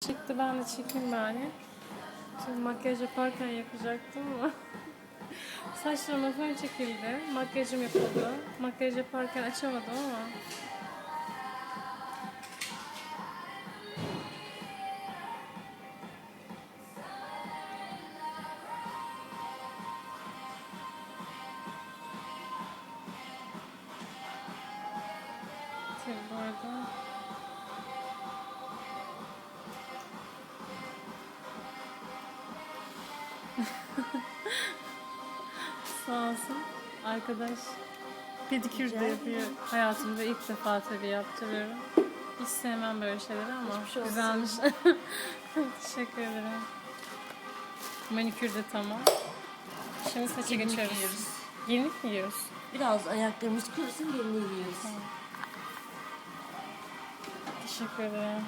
Çıktı ben de çekeyim bari. Şimdi makyaj yaparken yapacaktım ama saçlarıma fön çekildi. Makyajım yapıldı. Makyaj yaparken açamadım ama Tabii bu Sağ olsun. Arkadaş pedikür de yapıyor. Hayatımda ilk defa tabii yaptırıyorum. Hiç sevmem böyle şeyleri ama olsun. güzelmiş. Teşekkür ederim. Manikür de tamam. Şimdi saça Gelinlik geçiyoruz. giyiyoruz. Gelinlik mi giyiyoruz? Biraz ayaklarımız kurusun gelini yiyoruz. Teşekkür ederim.